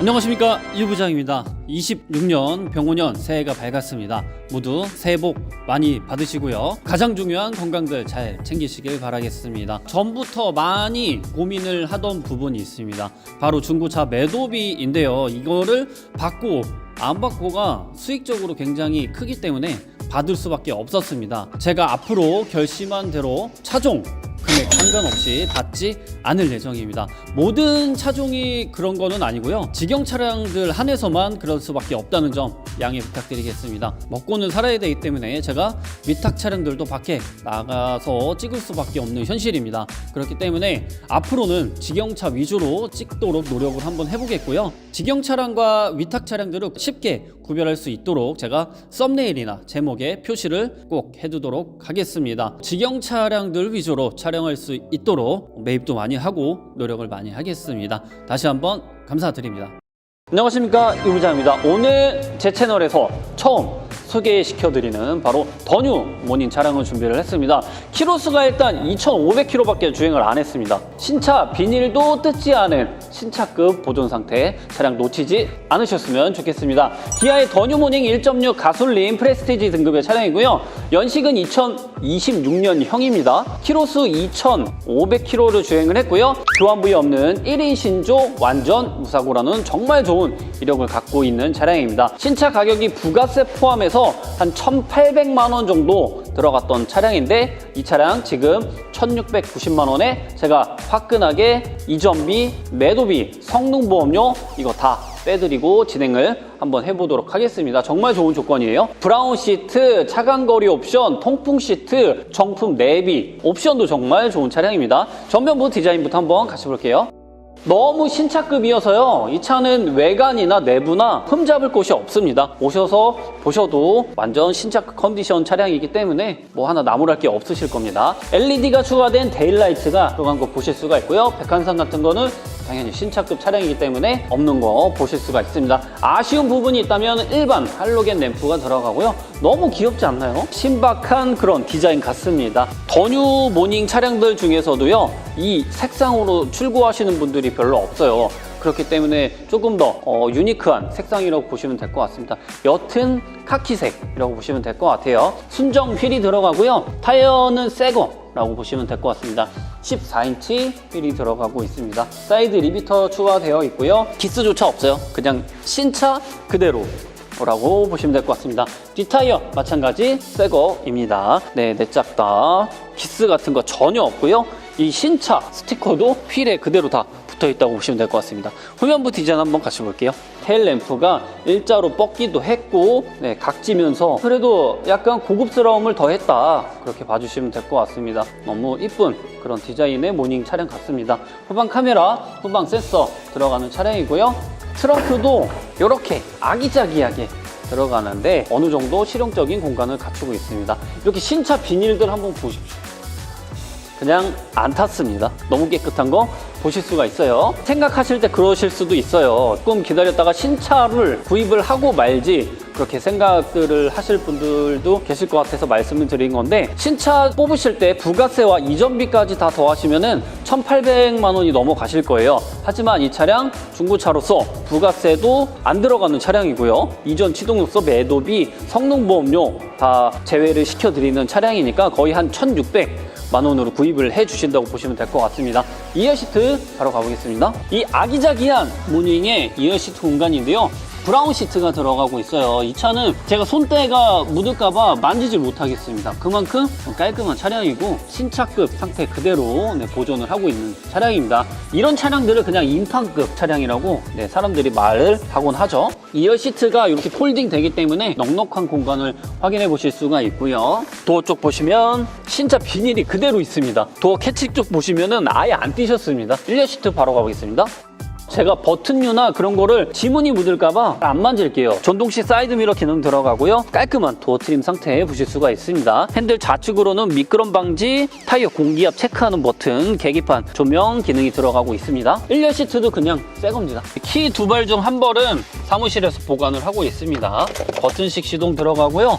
안녕하십니까 유부장입니다. 26년 병오년 새해가 밝았습니다. 모두 새해 복 많이 받으시고요. 가장 중요한 건강들 잘 챙기시길 바라겠습니다. 전부터 많이 고민을 하던 부분이 있습니다. 바로 중고차 매도비인데요. 이거를 받고 안 받고가 수익적으로 굉장히 크기 때문에 받을 수밖에 없었습니다. 제가 앞으로 결심한 대로 차종 금액 상관없이 받지 않을 예정입니다. 모든 차종이 그런 거는 아니고요. 직영 차량들 한해서만 그럴 수밖에 없다는 점 양해 부탁드리겠습니다. 먹고는 살아야 되기 때문에 제가 위탁 차량들도 밖에 나가서 찍을 수밖에 없는 현실입니다. 그렇기 때문에 앞으로는 직영차 위주로 찍도록 노력을 한번 해보겠고요. 직영 차량과 위탁 차량들을 쉽게 구별할 수 있도록 제가 썸네일이나 제목에 표시를 꼭 해두도록 하겠습니다. 직영 차량들 위주로 촬영할 수 있도록 매입도 많이 하고 노력을 많이 하겠습니다. 다시 한번 감사드립니다. 안녕하십니까 유부장입니다. 오늘 제 채널에서 처음 소개시켜드리는 바로 더뉴 모닝 차량을 준비를 했습니다. 키로수가 일단 2,500km밖에 주행을 안 했습니다. 신차 비닐도 뜯지 않은 신차급 보존 상태 차량 놓치지 않으셨으면 좋겠습니다. 기아의 더뉴 모닝 1.6 가솔린 프레스티지 등급의 차량이고요. 연식은 2026년형입니다. 키로수 2,500km를 주행을 했고요. 교환 부위 없는 1인 신조 완전 무사고라는 정말 좋은 이력을 갖고 있는 차량입니다. 신차 가격이 부가세 포함해서 한 1,800만 원 정도 들어갔던 차량인데 이 차량 지금 1,690만 원에 제가 화끈하게 이전비, 매도비, 성능보험료 이거 다 빼드리고 진행을 한번 해보도록 하겠습니다. 정말 좋은 조건이에요. 브라운 시트, 차간거리 옵션, 통풍 시트, 정품 내비 옵션도 정말 좋은 차량입니다. 전면부 디자인부터 한번 같이 볼게요. 너무 신차급이어서요. 이 차는 외관이나 내부나 흠잡을 곳이 없습니다. 오셔서 보셔도 완전 신차급 컨디션 차량이기 때문에 뭐 하나 나무랄 게 없으실 겁니다. LED가 추가된 데일라이트가 들어간 거 보실 수가 있고요. 백한상 같은 거는 당연히 신차급 차량이기 때문에 없는 거 보실 수가 있습니다. 아쉬운 부분이 있다면 일반 할로겐 램프가 들어가고요. 너무 귀엽지 않나요? 신박한 그런 디자인 같습니다. 더뉴 모닝 차량들 중에서도요. 이 색상으로 출고하시는 분들이 별로 없어요. 그렇기 때문에 조금 더 어, 유니크한 색상이라고 보시면 될 것 같습니다. 옅은 카키색이라고 보시면 될 것 같아요. 순정 휠이 들어가고요. 타이어는 새거 라고 보시면 될 것 같습니다. 14인치 휠이 들어가고 있습니다. 사이드 리비터 추가되어 있고요. 기스조차 없어요. 그냥 신차 그대로 라고 보시면 될 것 같습니다. 뒷타이어 마찬가지 새 거입니다. 네, 내짝 다 기스 같은 거 전혀 없고요. 이 신차 스티커도 휠에 그대로 다 붙어 있다고 보시면 될 것 같습니다. 후면부 디자인 한번 같이 볼게요. 테일 램프가 일자로 뻗기도 했고 네, 각지면서 그래도 약간 고급스러움을 더했다 그렇게 봐주시면 될 것 같습니다. 너무 이쁜 그런 디자인의 모닝 차량 같습니다. 후방 카메라, 후방 센서 들어가는 차량이고요. 트렁크도 이렇게 아기자기하게 들어가는데 어느 정도 실용적인 공간을 갖추고 있습니다. 이렇게 신차 비닐들 한번 보십시오. 그냥 안 탔습니다. 너무 깨끗한 거 보실 수가 있어요. 생각하실 때 그러실 수도 있어요. 조금 기다렸다가 신차를 구입을 하고 말지 그렇게 생각들을 하실 분들도 계실 것 같아서 말씀을 드린 건데 신차 뽑으실 때 부가세와 이전비까지 다 더하시면은 1,800만 원이 넘어가실 거예요. 하지만 이 차량 중고차로서 부가세도 안 들어가는 차량이고요. 이전 취등록서 매도비, 성능보험료 다 제외를 시켜드리는 차량이니까 거의 한 1,600. 만 원으로 구입을 해 주신다고 보시면 될 것 같습니다. 이어 시트 바로 가보겠습니다. 이 아기자기한 무닝의 이어 시트 공간인데요. 브라운 시트가 들어가고 있어요. 이 차는 제가 손때가 묻을까봐 만지질 못하겠습니다. 그만큼 깔끔한 차량이고 신차급 상태 그대로 네, 보존을 하고 있는 차량입니다. 이런 차량들을 그냥 인판급 차량이라고 네, 사람들이 말을 하곤 하죠. 이어 시트가 이렇게 폴딩 되기 때문에 넉넉한 공간을 확인해 보실 수가 있고요. 도어 쪽 보시면 신차 비닐이 그대로 있습니다. 도어 캐치 쪽 보시면은 아예 안 띄셨습니다. 1열 시트 바로 가보겠습니다. 제가 버튼류나 그런 거를 지문이 묻을까봐 안 만질게요. 전동식 사이드미러 기능 들어가고요. 깔끔한 도어 트림 상태에 보실 수가 있습니다. 핸들 좌측으로는 미끄럼 방지, 타이어 공기압 체크하는 버튼, 계기판, 조명 기능이 들어가고 있습니다. 1열 시트도 그냥 새 겁니다. 키두벌중한 벌은 사무실에서 보관을 하고 있습니다. 버튼식 시동 들어가고요.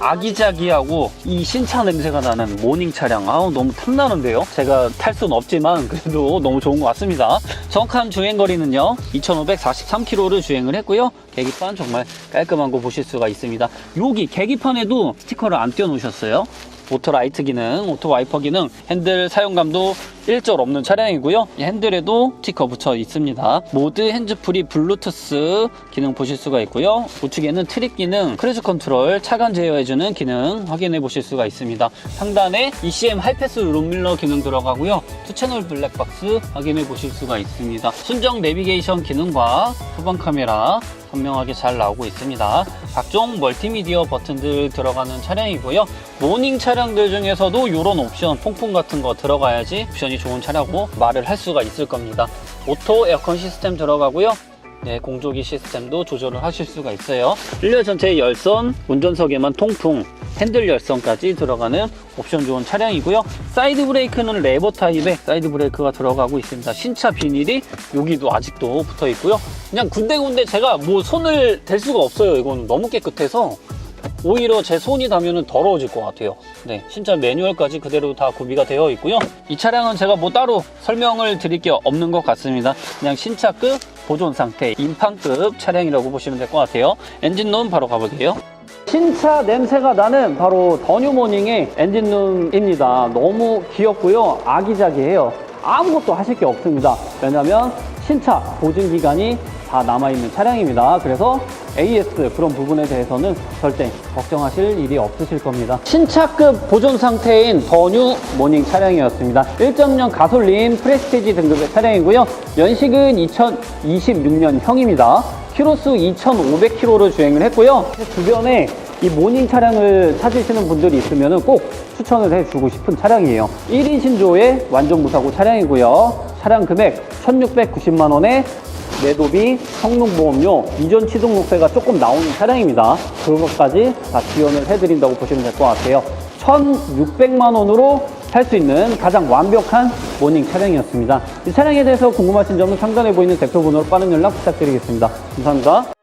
아기자기하고 이 신차 냄새가 나는 모닝 차량. 아우 너무 탐나는데요? 제가 탈 수는 없지만 그래도 너무 좋은 것 같습니다. 정확한 주행거리는요 2543km를 주행을 했고요. 계기판 정말 깔끔한 거 보실 수가 있습니다. 여기 계기판에도 스티커를 안 띄워 놓으셨어요? 오토 라이트 기능, 오토 와이퍼 기능, 핸들 사용감도 일절 없는 차량이고요. 이 핸들에도 스티커 붙여 있습니다. 모드 핸즈프리 블루투스 기능 보실 수가 있고요. 우측에는 트립 기능, 크루즈 컨트롤, 차간 제어해주는 기능 확인해 보실 수가 있습니다. 상단에 ECM 하이패스 룸밀러 기능 들어가고요. 투채널 블랙박스 확인해 보실 수가 있습니다. 순정 내비게이션 기능과 후방 카메라 선명하게 잘 나오고 있습니다. 각종 멀티미디어 버튼들 들어가는 차량이고요. 모닝 차량들 중에서도 이런 옵션, 통풍 같은 거 들어가야지 옵션이 좋은 차라고 말을 할 수가 있을 겁니다. 오토 에어컨 시스템 들어가고요. 네, 공조기 시스템도 조절을 하실 수가 있어요. 1열 전체 열선, 운전석에만 통풍, 핸들 열선까지 들어가는 옵션 좋은 차량이고요. 사이드 브레이크는 레버 타입의 사이드 브레이크가 들어가고 있습니다. 신차 비닐이 여기도 아직도 붙어 있고요. 그냥 군데군데 제가 뭐 손을 댈 수가 없어요. 이건 너무 깨끗해서 오히려 제 손이 닿으면 더러워질 것 같아요. 네, 신차 매뉴얼까지 그대로 다 구비가 되어 있고요. 이 차량은 제가 뭐 따로 설명을 드릴 게 없는 것 같습니다. 그냥 신차급 보존 상태, 인판급 차량이라고 보시면 될 것 같아요. 엔진룸 바로 가볼게요. 신차 냄새가 나는 바로 더뉴모닝의 엔진룸입니다. 너무 귀엽고요. 아기자기해요. 아무것도 하실 게 없습니다. 왜냐면 신차 보증 기간이 다 남아있는 차량입니다. 그래서 AS 그런 부분에 대해서는 절대 걱정하실 일이 없으실 겁니다. 신차급 보존 상태인 더뉴 모닝 차량이었습니다. 1.0 가솔린 프레스티지 등급의 차량이고요. 연식은 2026년형입니다. 키로수 2,500km를 주행을 했고요. 주변에 이 모닝 차량을 찾으시는 분들이 있으면 꼭 추천을 해주고 싶은 차량이에요. 1인 신조의 완전 무사고 차량이고요. 차량 금액 1,690만 원에 내도비, 성능보험료, 이전 취등록세가 조금 나오는 차량입니다. 그것까지 다 지원을 해드린다고 보시면 될 것 같아요. 1,600만 원으로 할수 있는 가장 완벽한 모닝 차량이었습니다. 이 차량에 대해서 궁금하신 점은 상단에 보이는 대표 번호로 빠른 연락 부탁드리겠습니다. 감사합니다.